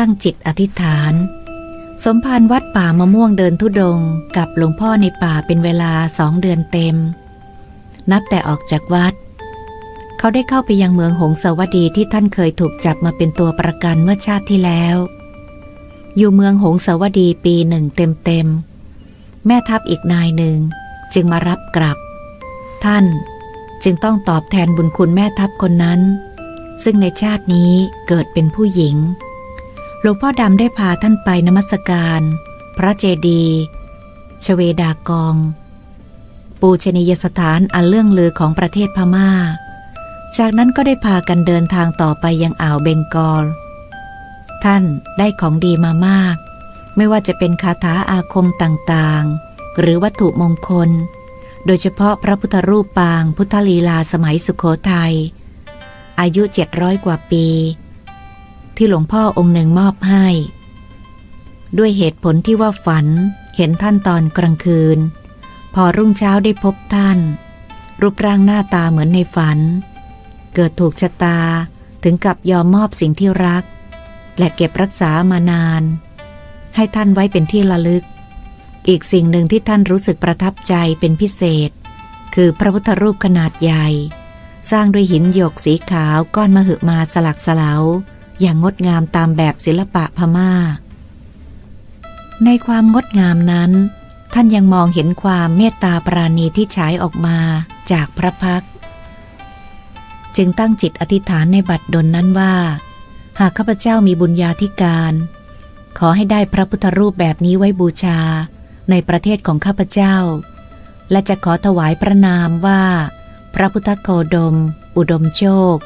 ตั้งจิตอธิษฐาน สมภารวัดป่ามะม่วงเดินทุดงกับหลวงพ่อในป่าเป็นเวลาสองเดือนเต็ม นับแต่ออกจากวัด เขาได้เข้าไปยังเมืองหงสาวดีที่ท่านเคยถูกจับมาเป็นตัวประกันเมื่อชาติที่แล้ว อยู่เมืองหงสาวดีปีหนึ่งเต็มๆแม่ทัพอีกนายหนึ่งจึงมารับกลับ ท่านจึงต้องตอบแทนบุญคุณแม่ทัพคนนั้น ซึ่งในชาตินี้เกิดเป็นผู้หญิง หลวงพ่อดำได้พาท่านไปนมัสการ พระเจดีย์ชเวดากอง ปูชนียสถานอันเลื่องลือของประเทศพมา่า จากนั้นก็ได้พากันเดินทางต่อไปยังอ่าวเบงกอล ท่านได้ของดีมามาก ไม่ว่าจะเป็นคาถาอาคมต่างๆ หรือวัตถุมงคล โดยเฉพาะพระพุทธรูปปางพุทธลีลาสมัยสุขโขทยัยอายุเจ็ดร้อยกว่าปี ที่หลวงพ่อองค์หนึ่งมอบให้ ด้วยเหตุผลที่ว่าฝันเห็นท่านตอนกลางคืน พอรุ่งเช้าได้พบท่าน รูปร่างหน้าตาเหมือนในฝัน เกิดถูกชะตาถึงกับยอมมอบสิ่งที่รัก และเก็บรักษามานาน ให้ท่านไว้เป็นที่ระลึก อีกสิ่งหนึ่งที่ท่านรู้สึกประทับใจเป็นพิเศษ คือพระพุทธรูปขนาดใหญ่ สร้างด้วยหินหยกสีขาวก้อนมหึมาสลักสลาว อย่างงดงามตามแบบศิลปะพม่า ในความงดงามนั้น ท่านยังมองเห็นความเมตตาปราณีที่ฉายออกมาจากพระพัก จึงตั้งจิตอธิษฐานในบัดดลนนั้นว่า หากข้าพเจ้ามีบุญญาธิการ ขอให้ได้พระพุทธรูปแบบนี้ไว้บูชาในประเทศของข้าพเจ้า และจะขอถวายพระนามว่า พระพุทธโคดม อุดมโชค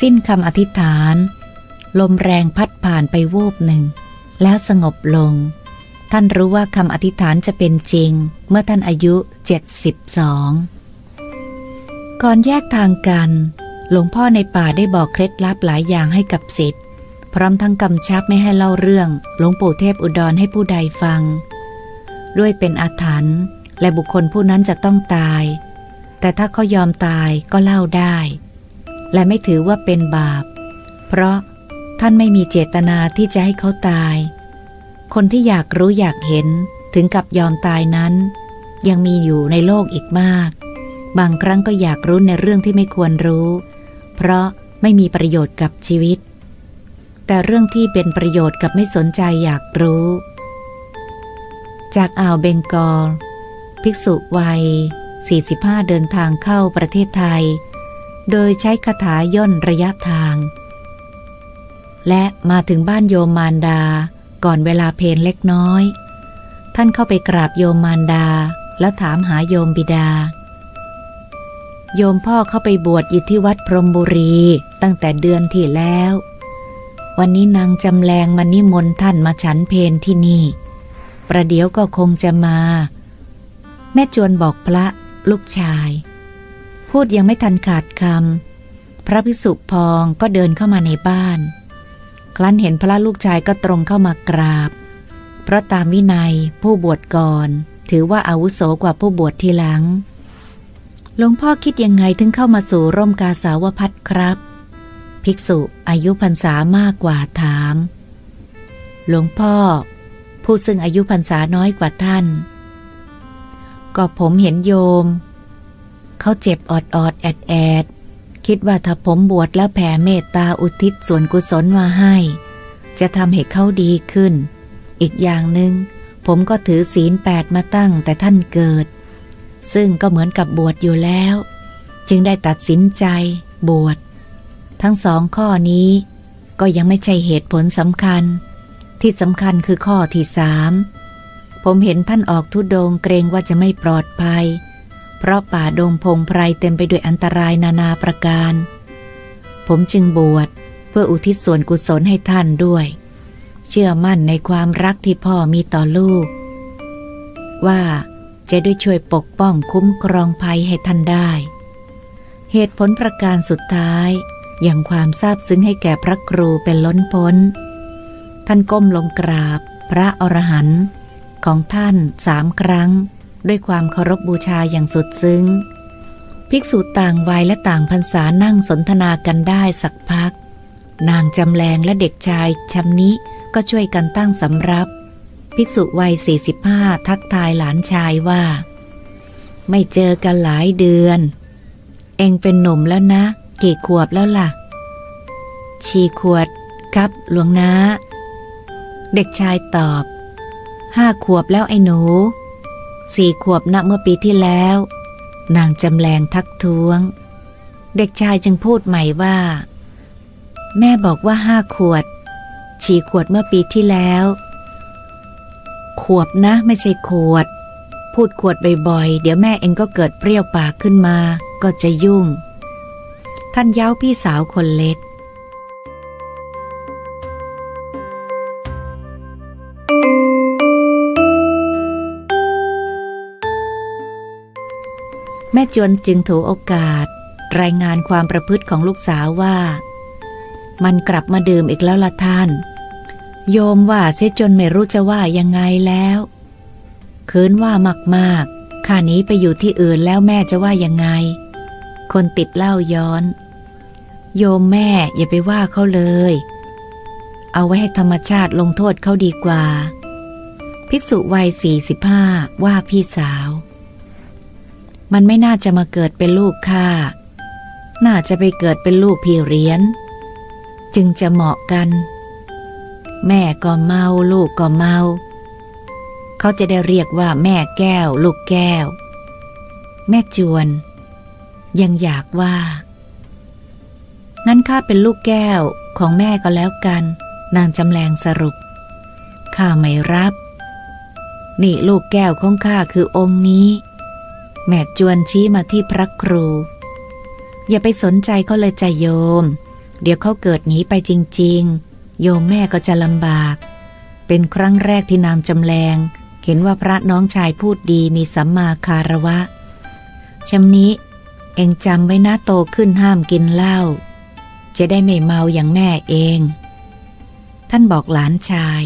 สิ้นคำอธิษฐาน ลมแรงพัดผ่านไปวูบหนึ่ง แล้วสงบลง ท่านรู้ว่าคำอธิษฐานจะเป็นจริง เมื่อท่านอายุ 72 ก่อนแยกทางกัน หลวงพ่อในป่าได้บอกเคล็ดลับหลายอย่างให้กับสิทธิ์พร้อมทั้งกำชับไม่ให้เล่าเรื่อง หลวงปู่เทพอุดรให้ผู้ใดฟัง ด้วยเป็นอาถรรพ์และบุคคลผู้นั้นจะต้องตาย แต่ถ้าเขายอมตายก็เล่าได้ และไม่ถือว่าเป็นบาป เพราะ ท่านไม่มีเจตนาที่จะให้เขาตาย คนที่อยากรู้อยากเห็นถึงกับยอมตายนั้น ยังมีอยู่ในโลกอีกมาก บางครั้งก็อยากรู้ในเรื่องที่ไม่ควรรู้ เพราะไม่มีประโยชน์กับชีวิต แต่เรื่องที่เป็นประโยชน์กับไม่สนใจอยากรู้ จากอ่าวเบงกอล ภิกษุวัย 45 เดินทางเข้าประเทศไทย โดยใช้คาถาย่นระยะทาง และมาถึงบ้านโยมมารดา ก่อนเวลาเพลเล็กน้อย ท่านเข้าไปกราบโยมมารดา แล้วถามหาโยมบิดา โยมพ่อเข้าไปบวชอยู่ที่วัดพรมบุรีตั้งแต่เดือนที่แล้ว วันนี้นางจำแรงมานิมนต์ท่านมาฉันเพลที่นี่ ประเดี๋ยวก็คงจะมา แม่จวนบอกพระลูกชาย พูดยังไม่ทันขาดคำพระภิกษุพองก็เดินเข้ามาในบ้าน ครั้นเห็นพระลูกชายก็ตรงเข้ามากราบ เพราะตามวินัยผู้บวชก่อน ถือว่าอาวุโสกว่าผู้บวชทีหลัง หลวงพ่อคิดยังไงถึงเข้ามาสู่ร่มกาสาวพัดครับ ภิกษุอายุพรรษามากกว่าถาม หลวงพ่อ ผู้ซึ่งอายุพรรษาน้อยกว่าท่าน ก็ผมเห็นโยม เขาเจ็บออดออดแอดแอด คิดว่าถ้าผมบวชแล้วแผ่เมตตาอุทิศส่วนกุศลมาให้ จะทำให้เขาดีขึ้น อีกอย่างหนึง่งผมก็ถือศีลแปดมาตั้งแต่ท่านเกิด ซึ่งก็เหมือนกับบวชอยู่แล้ว จึงได้ตัดสินใจบวช ทั้งสองข้อนี้ก็ยังไม่ใช่เหตุผลสำคัญ ที่สำคัญคือข้อที่สามผมเห็นท่านออกทุดงเกรงว่าจะไม่ปลอดภัย เพราะป่าดงพงไพรเต็มไปด้วยอันตรายนานาประการ ผมจึงบวชเพื่ออุทิศส่วนกุศลให้ท่านด้วย เชื่อมั่นในความรักที่พ่อมีต่อลูก ว่าจะได้ช่วยปกป้องคุ้มครองภัยให้ท่านได้ เหตุผลประการสุดท้ายอย่างความซาบซึ้งให้แก่พระครูเป็นล้นพ้น ท่านก้มลงกราบพระอรหันต์ของท่านสามครั้ง ด้วยความเคารพบูชาอย่างสุดซึ้ง ภิกษุต่างวัยและต่างพรรษานั่งสนทนากันได้สักพัก นางจำแรงและเด็กชายชำนิก็ช่วยกันตั้งสำรับ ภิกษุวัย 45 ทักทายหลานชายว่า ไม่เจอกันหลายเดือน เองเป็นหนุ่มแล้วนะ กี่ขวบแล้วล่ะ ชีขวดครับหลวงนาเด็กชายตอบห้าขวบแล้วไอ้หนู สี่ขวบนะเมื่อปีที่แล้ว นางจำแรงทักท้วง เด็กชายจึงพูดใหม่ว่า แม่บอกว่าห้าขวด ฉี่ขวดเมื่อปีที่แล้ว ขวบนะไม่ใช่ขวด พูดขวดบ่อยๆ เดี๋ยวแม่เองก็เกิดเปรี้ยวปากขึ้นมา ก็จะยุ่ง ท่านเย้าพี่สาวคนเล็ก แม่จวนจึงถือโอกาส รายงานความประพฤติของลูกสาวว่า มันกลับมาดื่มอีกแล้วละท่าน โยมว่าเสียจนไม่รู้จะว่ายังไงแล้วคืนว่ามากๆข้านี้ไปอยู่ที่อื่นแล้วแม่จะว่ายังไง คนติดเหล้าย้อน โยมแม่อย่าไปว่าเขาเลย เอาไว้ให้ธรรมชาติลงโทษเขาดีกว่า ภิกษุวัยสี่สิบห้าว่าพี่สาว มันไม่น่าจะมาเกิดเป็นลูกข้า น่าจะไปเกิดเป็นลูกพี่เรียน จึงจะเหมาะกัน แม่ก็เมาลูกก็เมา เขาจะได้เรียกว่าแม่แก้ว ลูกแก้ว แม่จวน ยังอยากว่า งั้นข้าเป็นลูกแก้วของแม่ก็แล้วกัน นางจำแรงสรุป ข้าไม่รับ นี่ลูกแก้วของข้าคือองค์นี้ แม่จวนชี้มาที่พระครู อย่าไปสนใจเขาเลยใจโยม เดี๋ยวเขาเกิดหนีไปจริง ๆ โยมแม่ก็จะลำบาก เป็นครั้งแรกที่นางจำแรงเห็นว่าพระน้องชายพูดดีมีสัมมาคารวะชำนี้ เองจำไว้นะโตขึ้นห้ามกินเหล้าจะได้ไม่เมาอย่างแม่เอง ท่านบอกหลานชาย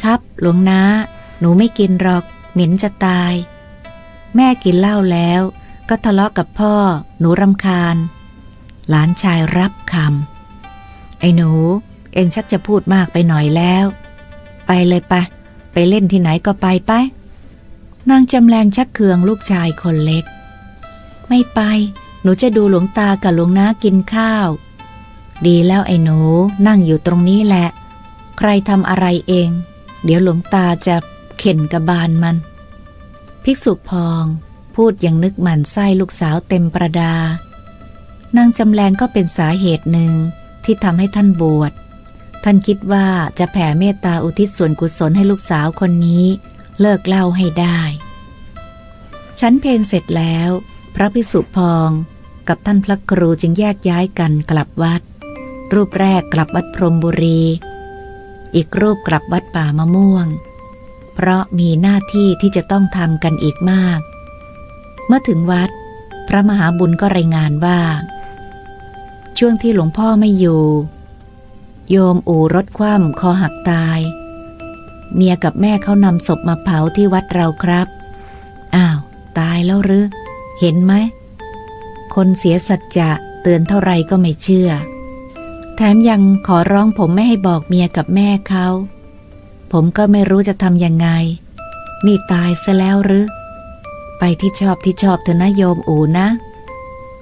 ครับหลวงนาหนูไม่กินหรอก เหม็นจะตาย แม่กินเหล้าแล้ว ก็ทะเลาะกับพ่อ หนูรำคาญ หลานชายรับคำไอ้หนู เองชักจะพูดมากไปหน่อยแล้ว ไปเลยปะ ไปเล่นที่ไหนก็ไปไปนางจำแรงชักเคืองลูกชายคนเล็ก ไม่ไป หนูจะดูหลวงตากับหลวงน้ากินข้าว ดีแล้วไอ้หนูนั่งอยู่ตรงนี้แหละ ใครทำอะไรเอง เดี๋ยวหลวงตาจะเข็นกระบาลมัน ภิกษุพองพูดอย่างนึกหมันไส้ลูกสาวเต็มประดา นางจำแรงก็เป็นสาเหตุหนึ่งที่ทำให้ท่านบวช ท่านคิดว่าจะแผ่เมตตาอุทิศส่วนกุศลให้ลูกสาวคนนี้ เลิกเล่าให้ได้ ชั้นเพลงเสร็จแล้ว พระภิกษุพองกับท่านพระครูจึงแยกย้ายกันกลับวัด รูปแรกกลับวัดพรหมบุรี อีกรูปกลับวัดป่ามะม่วง เพราะมีหน้าที่ที่จะต้องทำกันอีกมาก เมื่อถึงวัด พระมหาบุญก็รายงานว่า ช่วงที่หลวงพ่อไม่อยู่ โยมอู่รถคว่ำคอหักตาย เมียกับแม่เขานำศพมาเผาที่วัดเราครับ อ้าว ตายแล้วหรือ เห็นไหม คนเสียสัจจะเตือนเท่าไรก็ไม่เชื่อ แถมยังขอร้องผมไม่ให้บอกเมียกับแม่เขา ผมก็ไม่รู้จะทำยังไง นี่ตายซะแล้วหรือ ไปที่ชอบที่ชอบเถอะนะโยมอูนะ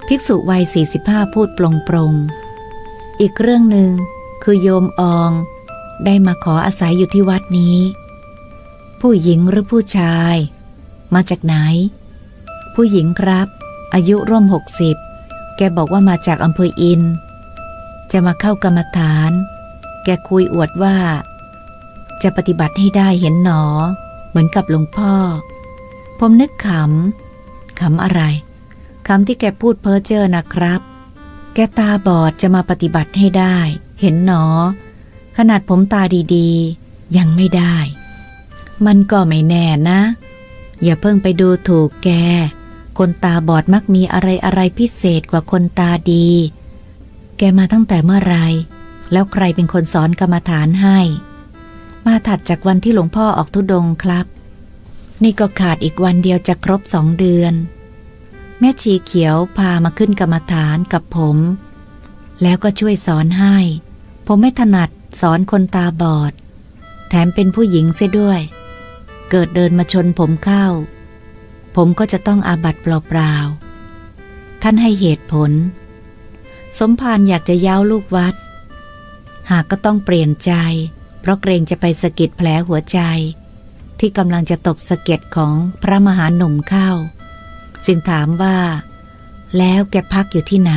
ภิกษุวัย 45 พูดปลงปรงอีกเรื่องหนึ่งคือโยมออง ได้มาขออาศัยอยู่ที่วัดนี้ ผู้หญิงหรือผู้ชาย มาจากไหน ผู้หญิงครับ อายุร่วมหกสิบแกบอกว่ามาจากอำเภออิน จะมาเข้ากรรมฐาน แกคุยอวดว่า จะปฏิบัติให้ได้เห็นหนอ เหมือนกับหลวงพ่อ ผมนึกขำ ขำอะไรคำที่แกพูดเพ้อเจ้อนะครับ แกตาบอดจะมาปฏิบัติให้ได้ เห็นหนอ ขนาดผมตาดีๆ ยังไม่ได้ มันก็ไม่แน่นะ อย่าเพิ่งไปดูถูกแก คนตาบอดมักมีอะไรอะไรพิเศษกว่าคนตาดี แกมาตั้งแต่เมื่อไร แล้วใครเป็นคนสอนกรรมฐานให้ มาถัดจากวันที่หลวงพ่อออกทุดงครับ นี่ก็ขาดอีกวันเดียวจะครบสองเดือน แม่ชีเขียวพามาขึ้นกรรมฐานกับผม แล้วก็ช่วยสอนให้ ผมไม่ถนัดสอนคนตาบอด แถมเป็นผู้หญิงเสียด้วย เกิดเดินมาชนผมเข้า ผมก็จะต้องอาบัตเปล่าๆ ท่านให้เหตุผล สมภารอยากจะย้าวลูกวัด หากก็ต้องเปลี่ยนใจ ราะเกรงจะไปสะกิดแผลหัวใจ ที่กำลังจะตกสะเก็ดของพระมหาหนุ่มเข้า จึงถามว่า แล้วแกพักอยู่ที่ไหน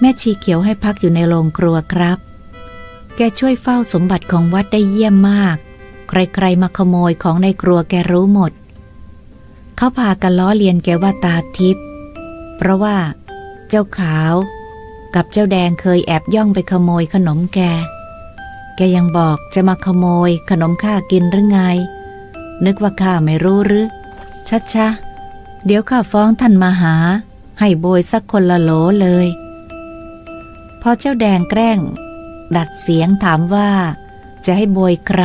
แม่ชีเขียวให้พักอยู่ในโรงครัวครับ แกช่วยเฝ้าสมบัติของวัดได้เยี่ยมมาก ใครๆมาขโมยของในครัวแกรู้หมด เขาพากันล้อเลียนแกว่าตาทิพย์เพราะว่า เจ้าขาวกับเจ้าแดงเคยแอบย่องไปขโมยขนมแก แกยังบอกจะมาขโมยขนมข้ากินหรือไง นึกว่าข้าไม่รู้หรือชัดชะเดี๋ยวข้าฟ้องท่านมาหา ให้โบยสักคนละโหลเลย พอเจ้าแดงแกล้ง ดัดเสียงถามว่า จะให้โบยใคร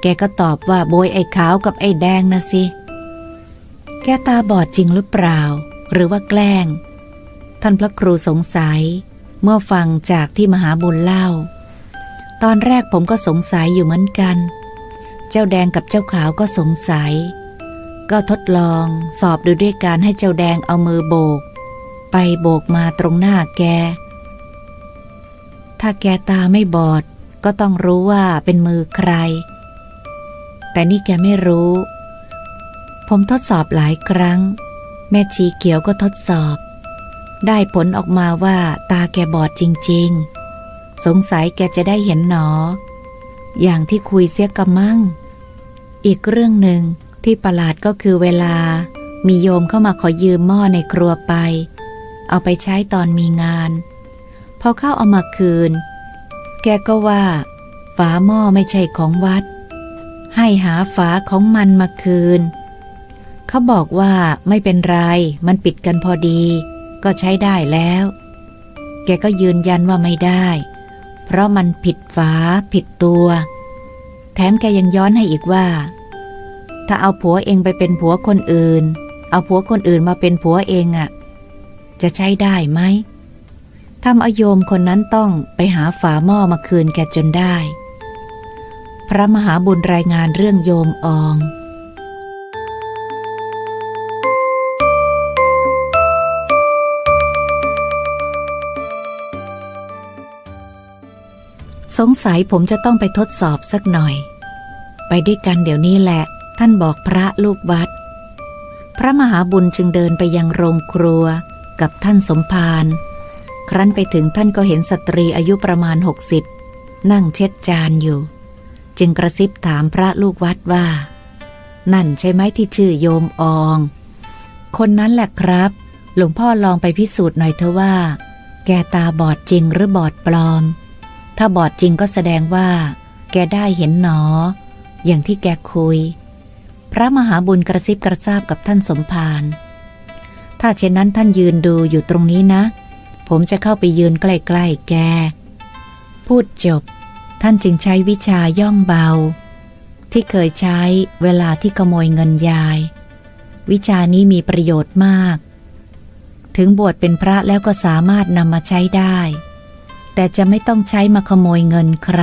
แกก็ตอบว่าโบยไอ้ขาวกับไอ้แดงนะสิ แกตาบอดจริงหรือเปล่า หรือว่าแกล้ง ท่านพระครูสงสัย เมื่อฟังจากที่มหาบุญเล่า ตอนแรกผมก็สงสัยอยู่เหมือนกัน เจ้าแดงกับเจ้าขาวก็สงสัย ก็ทดลองสอบดูด้วยการให้เจ้าแดงเอามือโบก ไปโบกมาตรงหน้าแก ถ้าแกตาไม่บอดก็ต้องรู้ว่าเป็นมือใคร แต่นี่แกไม่รู้ ผมทดสอบหลายครั้ง แม่ชีเขียวก็ทดสอบ ได้ผลออกมาว่าตาแกบอดจริง ๆ สงสัยแกจะได้เห็นหนอ อย่างที่คุยเสียกำมั่ง อีกเรื่องหนึ่งที่ประหลาดก็คือเวลา มีโยมเข้ามาขอยืมหม้อในครัวไป เอาไปใช้ตอนมีงาน พอเข้าเอามาคืน แกก็ว่าฝาหม้อไม่ใช่ของวัด ให้หาฝาของมันมาคืน เขาบอกว่าไม่เป็นไร มันปิดกันพอดี ก็ใช้ได้แล้ว แกก็ยืนยันว่าไม่ได้ เพราะมันผิดฝาผิดตัว แถมแกยังย้อนให้อีกว่า ถ้าเอาผัวเองไปเป็นผัวคนอื่น เอาผัวคนอื่นมาเป็นผัวเองอะ่ะ จะใช้ได้ไหมทำอโยมคนนั้นต้องไปหาฝาหม้อมาคืนแกจนได้ พระมหาบุญรายงานเรื่องโยมออง สงสัยผมจะต้องไปทดสอบสักหน่อย ไปด้วยกันเดี๋ยวนี้แหละ ท่านบอกพระลูกวัด พระมหาบุญจึงเดินไปยังโรงครัวกับท่านสมภารครั้นไปถึงท่านก็เห็นสตรีอายุประมาณหกสิบนั่งเช็ดจานอยู่ จึงกระซิบถามพระลูกวัดว่า นั่นใช่ไหมที่ชื่อโยมออง คนนั้นแหละครับ หลวงพ่อลองไปพิสูจน์หน่อยเถอะว่า แกตาบอดจริงหรือบอดปลอม ถ้าบอดจริงก็แสดงว่า แกได้เห็นหนอ อย่างที่แกคุย พระมหาบุญกระซิบกระซาบกับท่านสมภารถ้าเช่นนั้นท่านยืนดูอยู่ตรงนี้นะ ผมจะเข้าไปยืนใกล้ๆแก พูดจบ ท่านจึงใช้วิชาย่องเบา ที่เคยใช้เวลาที่ขโมยเงินยาย วิชานี้มีประโยชน์มาก ถึงบวชเป็นพระแล้วก็สามารถนำมาใช้ได้ แต่จะไม่ต้องใช้มาขโมยเงินใคร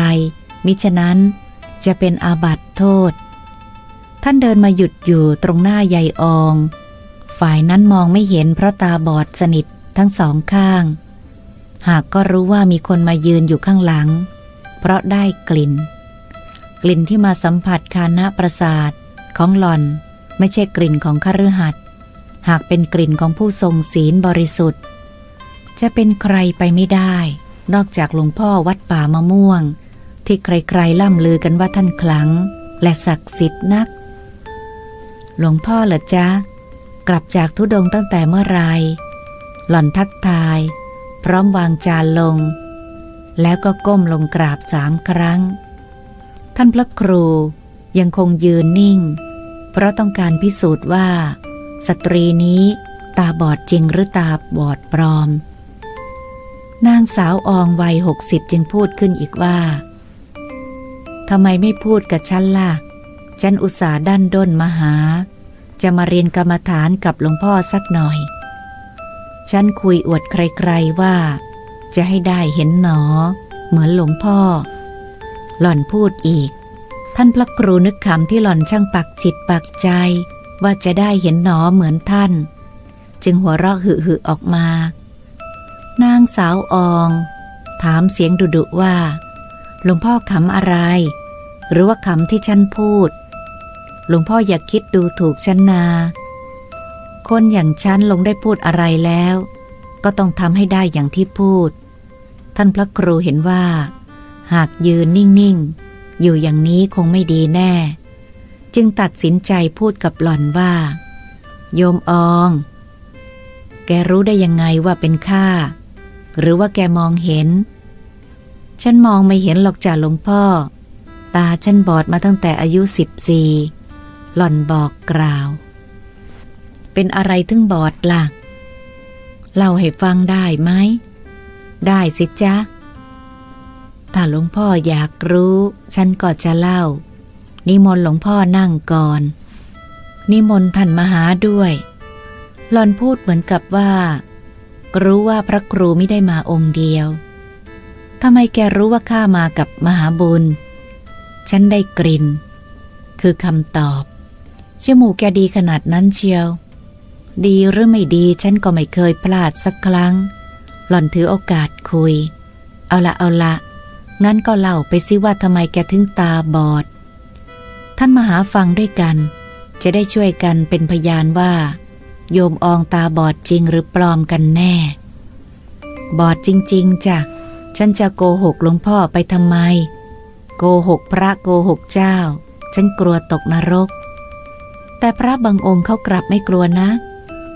มิฉะนั้นจะเป็นอาบัติโทษ ท่านเดินมาหยุดอยู่ตรงหน้ายายออง ฝ่ายนั้นมองไม่เห็นเพราะตาบอดสนิททั้งสองข้าง หากก็รู้ว่ามีคนมายืนอยู่ข้างหลัง เพราะได้กลิ่น กลิ่นที่มาสัมผัสคานะประสาทของหล่อนไม่ใช่กลิ่นของคฤหัสถ์หากเป็นกลิ่นของผู้ทรงศีลบริสุทธิ์ จะเป็นใครไปไม่ได้ นอกจากหลวงพ่อวัดป่ามะม่วง ที่ใครๆล่ำลือกันว่าท่านขลัง และศักดิ์สิทธิ์นัก หลวงพ่อเหรอจ๊ะ กลับจากทุดงตั้งแต่เมื่อไร หล่อนทักทาย พร้อมวางจานลง แล้วก็ก้มลงกราบสามครั้ง ท่านพระครูยังคงยืนนิ่ง เพราะต้องการพิสูจน์ว่า สตรีนี้ตาบอดจริงหรือตาบอดปลอม นางสาวอองวัยหกสิบจึงพูดขึ้นอีกว่าทำไมไม่พูดกับฉันล่ะ ฉันอุตส่าห์ดันด้นมาหา จะมาเรียนกรรมฐานกับหลวงพ่อสักหน่อย ฉันคุยอวดใครๆว่า จะให้ได้เห็นหนอ เหมือนหลวงพ่อ หล่อนพูดอีก ท่านพระครูนึกคำที่หล่อนช่างปักจิตปักใจ ว่าจะได้เห็นหนอเหมือนท่าน จึงหัวเราะหึหึออกมา นางสาวออง ถามเสียงดุดุว่า หลวงพ่อขำอะไร หรือว่าขำที่ฉันพูด หลวงพ่ออย่าคิดดูถูกฉันนา คนอย่างฉันลงได้พูดอะไรแล้ว ก็ต้องทำให้ได้อย่างที่พูด ท่านพระครูเห็นว่า หากยืนนิ่ง ๆ อยู่อย่างนี้คงไม่ดีแน่ จึงตัดสินใจพูดกับหล่อนว่า โยมอองแกรู้ได้ยังไงว่าเป็นข้า หรือว่าแกมองเห็น ฉันมองไม่เห็นหรอกจ่าหลวงพ่อ ตาฉันบอดมาตั้งแต่อายุสิบสี่หล่อนบอกกล่าว เป็นอะไรถึงบอดล่ะ เล่าให้ฟังได้ไหม ได้สิจ๊ะ ถ้าหลวงพ่ออยากรู้ ฉันก็จะเล่า นิมนต์หลวงพ่อนั่งก่อน นิมนต์ท่านมาหาด้วยหลอนพูดเหมือนกับว่า รู้ว่าพระครูไม่ได้มาองค์เดียวทำไมแกรู้ว่าข้ามากับมหาบุญ ฉันได้กลิ่น คือคำตอบ จมูกแกดีขนาดนั้นเชียว ดีหรือไม่ดีฉันก็ไม่เคยพลาดสักครั้ง หล่อนถือโอกาสคุย เอาละเอาละ งั้นก็เล่าไปสิว่าทำไมแกถึงตาบอด ท่านมาหาฟังด้วยกัน จะได้ช่วยกันเป็นพยานว่า โยมอองตาบอดจริงหรือปลอมกันแน่ บอดจริงๆจ้ะฉันจะโกหกหลวงพ่อไปทำไม โกหกพระโกหกเจ้า ฉันกลัวตกนรก แต่พระบางองค์เขากลับไม่กลัวนะ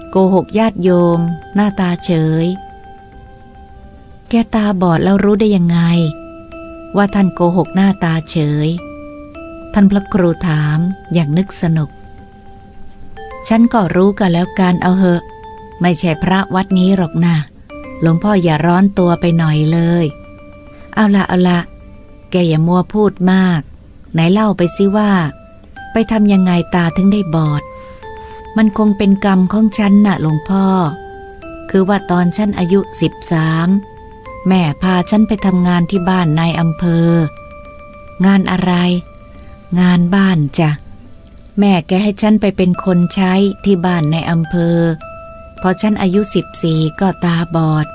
โกหกญาติโยม หน้าตาเฉย แกตาบอดแล้วรู้ได้ยังไง ว่าท่านโกหกหน้าตาเฉย ท่านพระครูถามอย่างนึกสนุก ฉันก็รู้กันแล้วกันเอาเหอะ ไม่ใช่พระวัดนี้หรอกนะหลวงพ่ออย่าร้อนตัวไปหน่อยเลย เอาละเอาละแกอย่ามัวพูดมาก ไหนเล่าไปสิว่า ไปทำยังไงตาถึงได้บอด มันคงเป็นกรรมของฉันน่ะหลวงพ่อ คือว่าตอนฉันอายุสิบสามแม่พาฉันไปทำงานที่บ้านนายอำเภอ งานอะไร งานบ้านจ้ะ แม่แกให้ฉันไปเป็นคนใช้ที่บ้านในอำเภอ พอฉันอายุสิบสี่ก็ตาบอด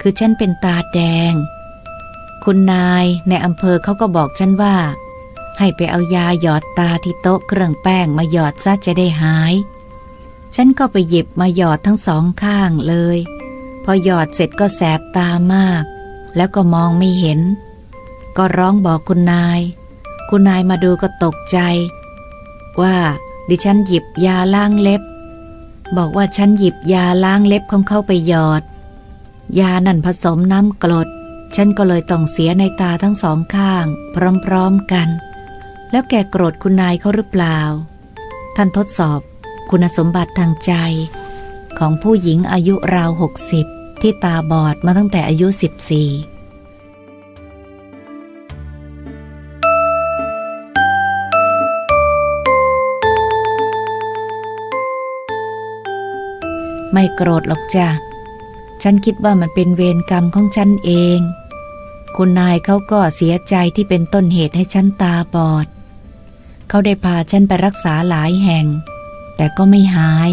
คือฉันเป็นตาแดง คุณนายในอำเภอเขาก็บอกฉันว่า ให้ไปเอายาหยอดตาที่โต๊ะเครื่องแป้งมาหยอดซะจะได้หาย ฉันก็ไปหยิบมาหยอดทั้งสองข้างเลย พอหยอดเสร็จก็แสบตามาก แล้วก็มองไม่เห็น ก็ร้องบอกคุณนาย คุณนายมาดูก็ตกใจ ว่า ดิฉันหยิบยาล้างเล็บ บอกว่าฉันหยิบยาล้างเล็บของเขาไปหยอด ยานั่นผสมน้ำกรด ฉันก็เลยต้องเสียในตาทั้งสองข้าง พร้อมๆกัน แล้วแกโกรธคุณนายเขาหรือเปล่า ท่านทดสอบคุณสมบัติทางใจ ของผู้หญิงอายุราวหกสิบที่ตาบอดมาตั้งแต่อายุสิบ ไม่โกรธหรอกจ้ะ ฉันคิดว่ามันเป็นเวรกรรมของฉันเอง คุณนายเขาก็เสียใจที่เป็นต้นเหตุให้ฉันตาบอด เขาได้พาฉันไปรักษาหลายแห่ง แต่ก็ไม่หาย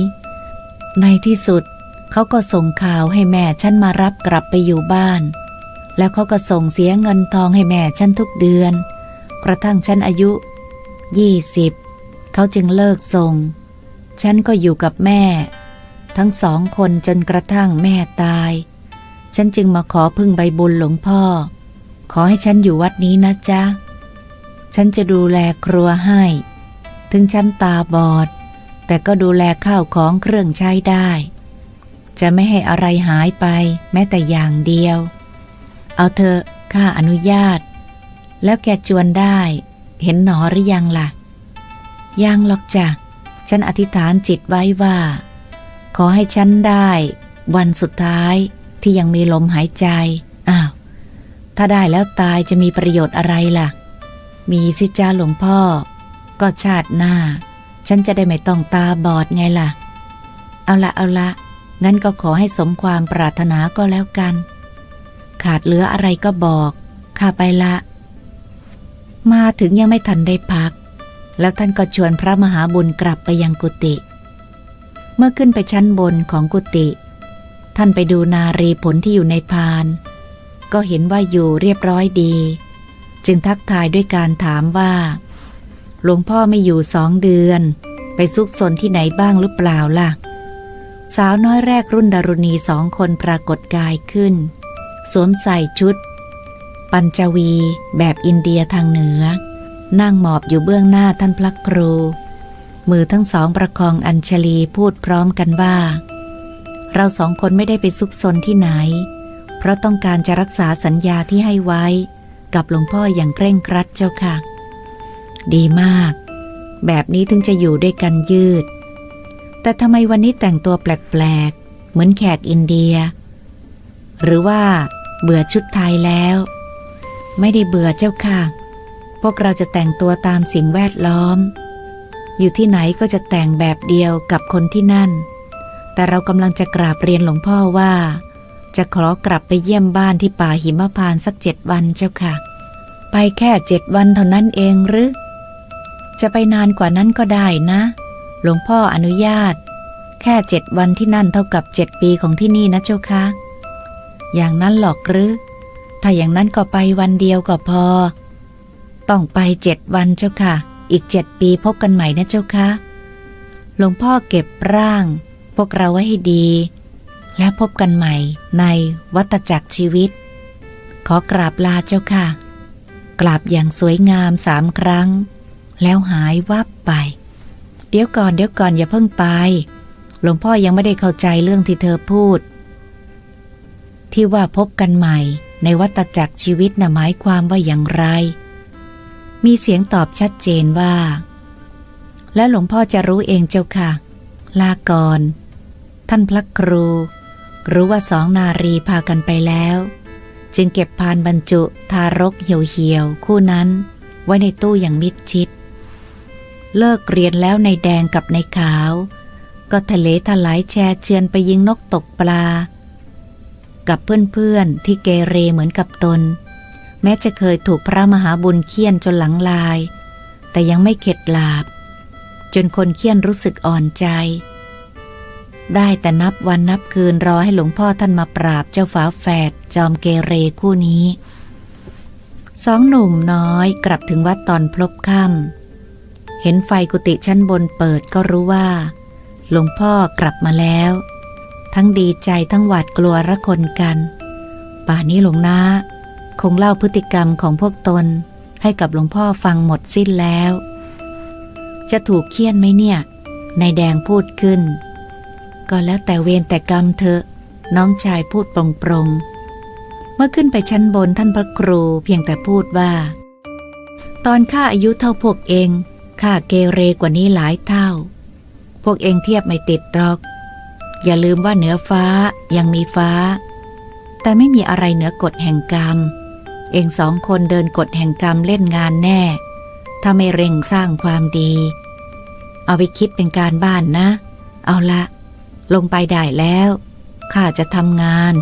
ในที่สุดเขาก็ส่งข่าวให้แม่ฉันมารับกลับไปอยู่บ้าน แล้วเขาก็ส่งเสียเงินทองให้แม่ฉันทุกเดือน กระทั่งฉันอายุยี่สิบเขาจึงเลิกส่ง ฉันก็อยู่กับแม่ ทั้งสองคนจนกระทั่งแม่ตาย ฉันจึงมาขอพึ่งใบบุญหลวงพ่อ ขอให้ฉันอยู่วัดนี้นะจ๊ะ ฉันจะดูแลครัวให้ ถึงฉันตาบอด แต่ก็ดูแลข้าวของเครื่องใช้ได้ จะไม่ให้อะไรหายไปแม้แต่อย่างเดียว เอาเถอะข้าอนุญาต แล้วแกจวนได้ เห็นหนอหรือยังล่ะ ยังหรอกจ้ะฉันอธิษฐานจิตไว้ว่า ขอให้ฉันได้ วันสุดท้ายที่ยังมีลมหายใจ อ้าว ถ้าได้แล้วตายจะมีประโยชน์อะไรล่ะ มีสิจ้าหลวงพ่อ ก็ชาติหน้า ฉันจะได้ไม่ต้องตาบอดไงล่ะ เอาละเอาละ งั้นก็ขอให้สมความปรารถนาก็แล้วกัน ขาดเหลืออะไรก็บอกข้าไปละ มาถึงยังไม่ทันได้พัก แล้วท่านก็ชวนพระมหาบุญกลับไปยังกุฏิ เมื่อขึ้นไปชั้นบนของกุฏิท่านไปดูนารีผลที่อยู่ในพาน ก็เห็นว่าอยู่เรียบร้อยดี จึงทักทายด้วยการถามว่า หลวงพ่อไม่อยู่สองเดือน ไปซุกซนที่ไหนบ้างหรือเปล่าล่ะ สาวน้อยแรกรุ่นดารุณีสองคนปรากฏกายขึ้น สวมใส่ชุด ปัญจวีแบบอินเดียทางเหนือ นั่งหมอบอยู่เบื้องหน้าท่านพระครู มือทั้งสองประคองอัญชลีพูดพร้อมกันว่า เราสองคนไม่ได้ไปซุกซนที่ไหน เพราะต้องการจะรักษาสัญญาที่ให้ไว้ กับหลวงพ่ออย่างเคร่งครัดเจ้าค่ะ ดีมาก แบบนี้ถึงจะอยู่ด้วยกันยืด แต่ทำไมวันนี้แต่งตัวแปลกๆ เหมือนแขกอินเดีย หรือว่าเบื่อชุดไทยแล้ว ไม่ได้เบื่อเจ้าค่ะ พวกเราจะแต่งตัวตามสิ่งแวดล้อม อยู่ที่ไหนก็จะแต่งแบบเดียวกับคนที่นั่น แต่เรากำลังจะกราบเรียนหลวงพ่อว่า จะขอกลับไปเยี่ยมบ้านที่ป่าหิมพานสักเจ็ดวันเจ้าค่ะ ไปแค่เจ็ดวันเท่านั้นเองหรือ จะไปนานกว่านั้นก็ได้นะ หลวงพ่ออนุญาต แค่เจ็ดวันที่นั่นเท่ากับเจ็ดปีของที่นี่นะเจ้าค่ะ อย่างนั้นหรอกหรือ ถ้าอย่างนั้นก็ไปวันเดียวก็พอ ต้องไปเจ็ดวันเจ้าค่ะ อีกเจ็ดปีพบกันใหม่นะเจ้าค่ะหลวงพ่อเก็บร่าง พวกเราไว้ให้ดี และพบกันใหม่ในวัตจักรชีวิต ขอกราบลาเจ้าค่ะ กราบอย่างสวยงามสามครั้ง แล้วหายวับไป เดี๋ยวก่อนเดี๋ยวก่อนอย่าเพิ่งไป หลวงพ่อยังไม่ได้เข้าใจเรื่องที่เธอพูด ที่ว่าพบกันใหม่ในวัตจักรชีวิตน่ะหมายความว่าอย่างไร มีเสียงตอบชัดเจนว่า และหลวงพ่อจะรู้เองเจ้าค่ะ ลาก่อน ท่านพระครู รู้ว่าสองนารีพากันไปแล้ว จึงเก็บพานบรรจุทารกเหี่ยวๆคู่นั้นไว้ในตู้อย่างมิดชิด เลิกเรียนแล้วในแดงกับในขาว ก็ทะเลถลายแชร์เชือนไปยิงนกตกปลา กับเพื่อนๆที่เกเรเหมือนกับตน แม้จะเคยถูกพระมหาบุญเคี่ยนจนหลังลาย แต่ยังไม่เข็ดหลาบ จนคนเคี่ยนรู้สึกอ่อนใจ ได้แต่นับวันนับคืนรอให้หลวงพ่อท่านมาปราบเจ้าฝาแฝดจอมเกเรคู่นี้ สองหนุ่มน้อยกลับถึงวัดตอนพลบค่ำเห็นไฟกุฏิชั้นบนเปิดก็รู้ว่า หลวงพ่อกลับมาแล้ว ทั้งดีใจทั้งหวาดกลัวระคนกัน ป่านี้หลวงนา คงเล่าพฤติกรรมของพวกตนให้กับหลวงพ่อฟังหมดสิ้นแล้ว จะถูกเคี่ยนไหมเนี่ย นายแดงพูดขึ้น ก็แล้วแต่เวรแต่กรรมเถอะ น้องชายพูดปรงปรงๆเมื่อขึ้นไปชั้นบนท่านพระครูเพียงแต่พูดว่า ตอนข้าอายุเท่าพวกเองข้าเกเรกว่านี้หลายเท่า พวกเองเทียบไม่ติดหรอก อย่าลืมว่าเหนือฟ้ายังมีฟ้า แต่ไม่มีอะไรเหนือกฎแห่งกรรม เองสองคนเดินกฎแห่งกรรมเล่นงานแน่ ถ้าไม่เร่งสร้างความดี เอาไปคิดเป็นการบ้านนะ เอาละ ลงไปได้แล้ว ข้าจะทำงาน